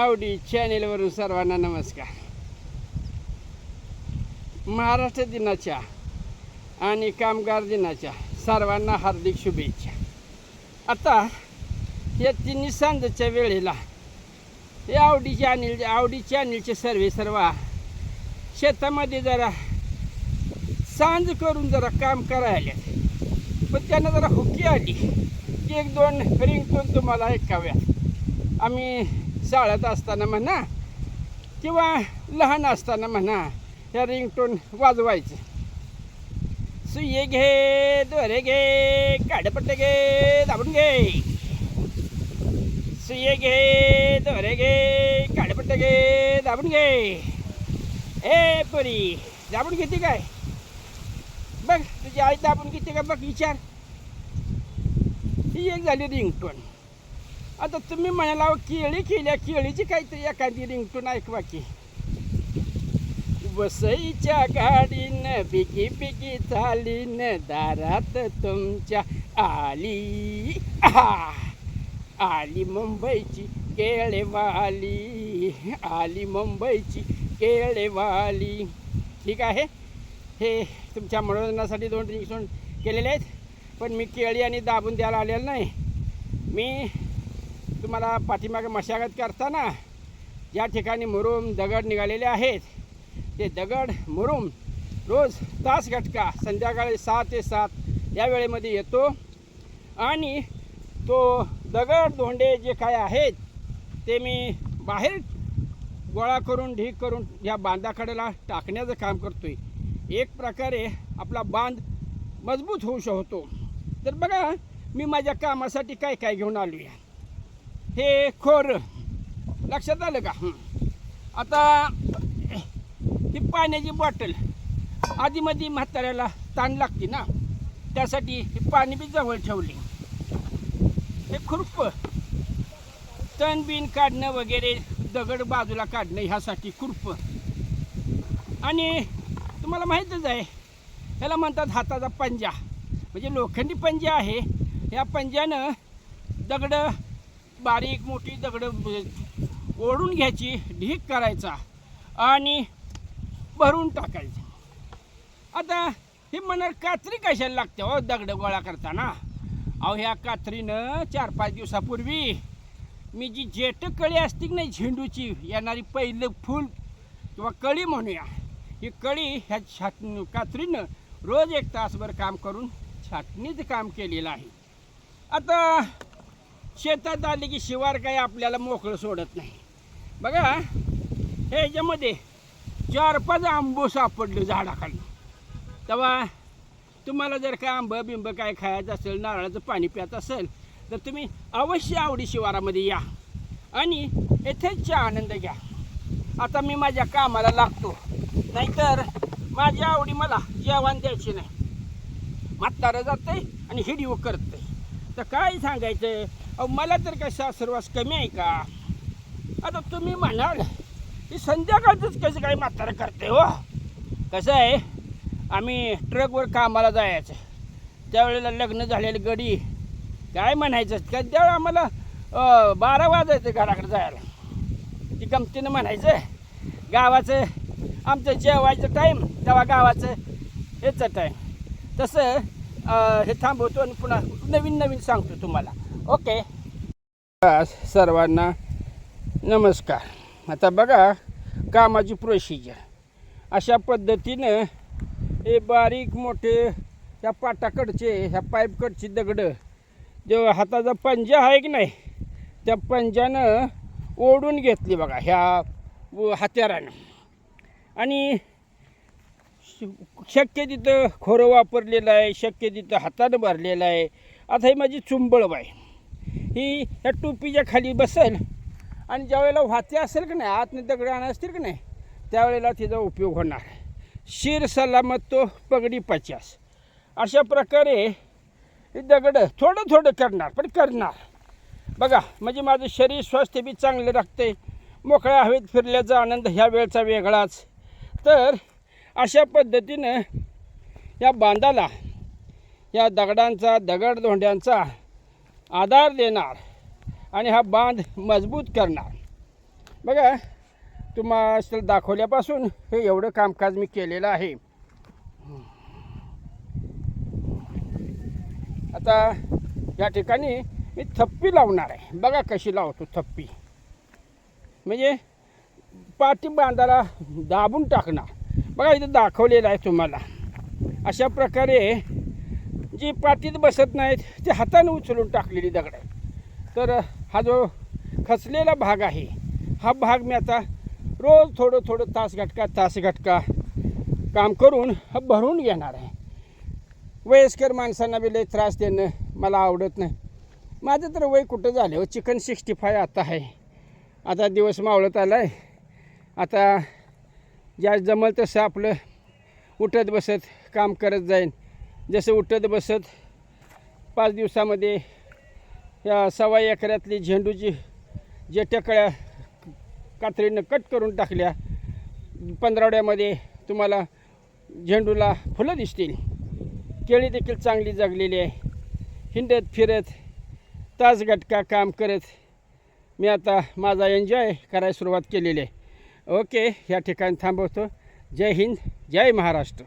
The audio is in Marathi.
आवडी चॅनेलवरून सर्वांना नमस्कार. महाराष्ट्र दिनाच्या आणि कामगार दिनाच्या सर्वांना हार्दिक शुभेच्छा. आता या तिन्ही सांजच्या वेळेला हे आवडी चॅनेल आवडी चॅनेलचे सर्वे सर्व शेतामध्ये जरा सांज करून जरा काम करायला पण त्यांना जरा हुकी आली की एक दोन रिंगटोन तुम्हाला ऐकाव्या आम्ही शाळेत असताना म्हणा किंवा लहान असताना म्हणा ह्या रिंगटोन वाजवायचे. सुये घे दोरे घे काडपट्टे घे दाबून घे. सुये घे दोरे घे काडपट्टे घे दाबून घे. ए पुरी दाबून घेते काय? बघ तुझी आई दाबून घेते का? बघ विचार. ही एक झाली रिंगटोन. आता तुम्ही म्हणाला हो, केळी केल्या केळीची काहीतरी एखादी रिंगटून ऐकवा की. वसईच्या गाडीनं बिगी बिगी न दारात तुमच्या आली. आली मुंबईची केळेवाली. आली मुंबईची केळेवाली. ठीक आहे. हे तुमच्या मनोरंजनासाठी दोन रिंगटून केलेले आहेत. पण मी केळी आणि दाबून द्यायला आलेलं नाही. मी तुम्हाला पाठीमागे मशागत करताना ज्या ठिकाणी मुरुम दगड निघालेले आहेत. ते दगड मुरुम रोज तास घटका संध्याकाळी सहा ते सात या वेळेमध्ये येतो. आणि तो दगड धोंडे जे काय आहेत ते मी बाहेर गोळा करून ढीक करून या बांधाकडेला टाकण्याचं काम करतो आहे एक प्रकारे आपला बांध मजबूत होऊ शकतो. तर बघा मी माझ्या कामासाठी काय काय घेऊन आलो आहे हे खोर. लक्षात आलं का? आता ही पाण्याची बॉटल आधीमध्ये म्हाताऱ्याला ताण लागते ना? त्यासाठी ही पाणी बी जवळ ठेवली. हे खुरप. तण बिन काढणं वगैरे दगड बाजूला काढणं ह्यासाठी खुरप. आणि तुम्हाला माहीतच आहे ह्याला म्हणतात हाताचा पंजा. म्हणजे लोखंडी पंजा आहे. या पंजानं दगडं बारीक मोठी दगड म्हणजे ओढून घ्यायची ढीक करायचा आणि भरून टाकायचं. आता हे म्हणणार कात्री कशाला लागते हो दगड गोळा करताना? अहो ह्या कात्रीनं चार पाच दिवसापूर्वी मी जी जेट कळी असते की नाही झेंडूची येणारी पहिलं फूल किंवा कळी म्हणूया ही कळी ह्या छाट कात्रीनं रोज एक तासभर काम करून छाटणीचं काम केलेलं आहे. आता शेतात आले की शिवार काही आपल्याला मोकळं सोडत नाही. बघा ह्याच्यामध्ये चार पाच आंबो सापडलं झाडाखाली. तेव्हा तुम्हाला जर काय आंबं बिंब काय खायचं असेल नारळाचं पाणी प्यायचं असेल तर तुम्ही अवश्य आवडी शिवारामध्ये या. आणि येथेच आनंद घ्या. आता मी माझ्या कामाला लागतो. नाहीतर माझ्या आवडी मला जेवण द्यायची नाही. म्हातारं जाते आणि हिडिओ करते तर काय सांगायचं? अहो मला तर काय सासरवास कमी आहे का? आता तुम्ही म्हणाल की संध्याकाळचंच कसं काय म्हातारं करते हो? कसं आहे आम्ही ट्रकवर कामाला जायचं. त्यावेळेला लग्न झालेलं गडी काय म्हणायचं? का त्यावेळेला आम्हाला बारा वाजायचं घराकडे जायला. ती गमतीनं म्हणायचं गावाचं आमचं जेवायचं टाईम तेव्हा गावाचं याचं टाईम तसं हे थांबवतो आणि पुन्हा नवीन नवीन सांगतो तुम्हाला. ओके सर्वांना नमस्कार. आता बघा कामाची प्रोसिजर अशा पद्धतीनं हे बारीक मोठे ह्या पाटाकडचे ह्या पाईपकडची दगडं जो हाताचा पंजा आहे की नाही त्या पंजानं ओढून घेतली बघा ह्या व- हत्यारानं. आणि शक्य तिथं खोरं वापरलेलं आहे शक्य तिथं हातानं भरलेलं आहे. आता ही माझी चुंबळ आहे ही ह्या टोपीच्या खाली बसेल आणि ज्यावेळेला वाते असेल की नाही आतने दगड आणा असतील की नाही त्यावेळेला तिचा उपयोग होणार. शिर सलामत तो पगडी पचास. अशा प्रकारे दगडं दगड थोडं थोडं करणार पण करणार. बघा म्हणजे माझं शरीर स्वास्थ्य बी चांगलं राखते मोकळ्या हवेत फिरल्याचा आनंद ह्या वेळचा वेगळाच. तर अशा पद्धतीनं या बांधाला या दगडांचा दगडधोंड्यांचा आधार देणार आणि हा बांध मजबूत करणार. बघा तुम्हाला दाखवल्यापासून हे एवढं कामकाज मी केलेलं आहे. आता या ठिकाणी मी थप्पी लावणार आहे. बघा कशी लावतो थप्पी. म्हणजे पाठी बांधाला दाबून टाकणार. बघा इथं दाखवलेलं आहे तुम्हाला. अशा प्रकारे जी पाटीत बसत नाहीत ते हाताने उचलून टाकलेली दगड आहे तर हा जो खचलेला भाग आहे हा भाग मी आता रोज थोडं थोडं तास घटका तास घटका काम करून हा भरून घेणार आहे. वयस्कर माणसांना बी लय त्रास देणं मला आवडत नाही. माझं तर वय कुठं झालं? हो चिकन सिक्स्टी फाय आता आहे. आता दिवस मावळत आला आहे आता ज्या जमल तसं आपलं उठत बसत काम करत जाईन. जसं उठत बसत पाच दिवसामध्ये या सव्वा एकरातली झेंडूची जे टकळ्या कात्रीनं कट करून टाकल्या पंधरावड्यामध्ये तुम्हाला झेंडूला फुलं दिसतील. केळी देखील चांगली जगलेली आहे. हिंडत फिरत तास गटका काम करत मी आता माझा एन्जॉय करायला सुरुवात केलेली आहे. ओके या ठिकाणी थांबवतो. जय हिंद जय महाराष्ट्र.